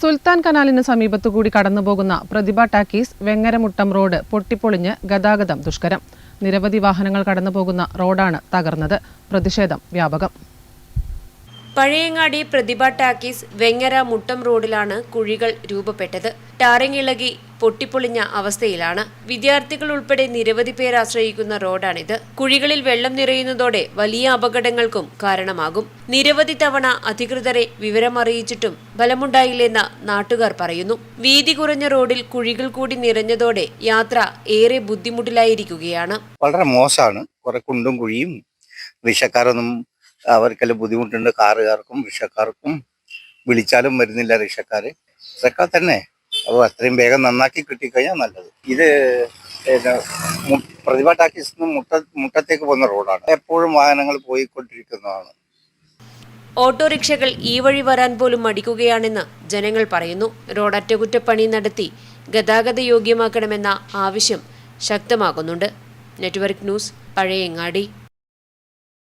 സുൽത്താൻ കനാലിന് സമീപത്തുകൂടി കടന്നുപോകുന്ന പ്രതിഭ talkies വെങ്ങരമുട്ടം road പൊട്ടിപ്പൊളിഞ്ഞ് ഗതാഗതം ദുഷ്കരം. നിരവധി വാഹനങ്ങൾ കടന്നുപോകുന്ന റോഡാണ് തകർന്നത്. പ്രതിഷേധം വ്യാപകം. പഴയങ്ങാടി പ്രതിഭ ടാക്കീസ് വെങ്ങര മുട്ടം റോഡിലാണ് കുഴികൾ രൂപപ്പെട്ടത്. ടാറിംഗ് ഇളകി പൊട്ടിപ്പൊളിഞ്ഞ അവസ്ഥയിലാണ്. വിദ്യാർത്ഥികൾ ഉൾപ്പെടെ നിരവധി പേർ ആശ്രയിക്കുന്ന റോഡാണിത്. കുഴികളിൽ വെള്ളം നിറയുന്നതോടെ വലിയ അപകടങ്ങൾക്കും കാരണമാകും. നിരവധി തവണ അധികൃതരെ വിവരമറിയിച്ചിട്ടും ഫലമുണ്ടായില്ലെന്ന് നാട്ടുകാർ പറയുന്നു. വീതി കുറഞ്ഞ റോഡിൽ കുഴികൾ കൂടി നിറഞ്ഞതോടെ യാത്ര ഏറെ ബുദ്ധിമുട്ടിലായിരിക്കുകയാണ്. വളരെ മോശമാണ്. കുണ്ടും കുഴിയും റിക്ഷക്കാരൊന്നും അവർക്കെല്ലാം ബുദ്ധിമുട്ടുണ്ട്. കാറുകാർക്കും റിക്ഷക്കാർക്കും വിളിച്ചാലും വരുന്നില്ല റിക്ഷക്കാർ ഇതൊക്കെ തന്നെ. അപ്പോൾ അത്രയും വേഗം നന്നാക്കി കിട്ടിക്കഴിഞ്ഞാൽ നല്ലത്. ഇത് പ്രതിഭ ടാക്കീസ് നിന്ന് മുട്ട മുട്ടത്തേക്ക് പോകുന്ന റോഡാണ്. എപ്പോഴും വാഹനങ്ങൾ പോയിക്കൊണ്ടിരിക്കുന്നതാണ്. ഓട്ടോറിക്ഷകൾ ഈ വഴി വരാൻ പോലും മടിക്കുകയാണെന്ന് ജനങ്ങൾ പറയുന്നു. റോഡ് അറ്റകുറ്റപ്പണി നടത്തി ഗതാഗത യോഗ്യമാക്കണമെന്ന ആവശ്യം ശക്തമാകുന്നുണ്ട്. Network news Pazhayangadi.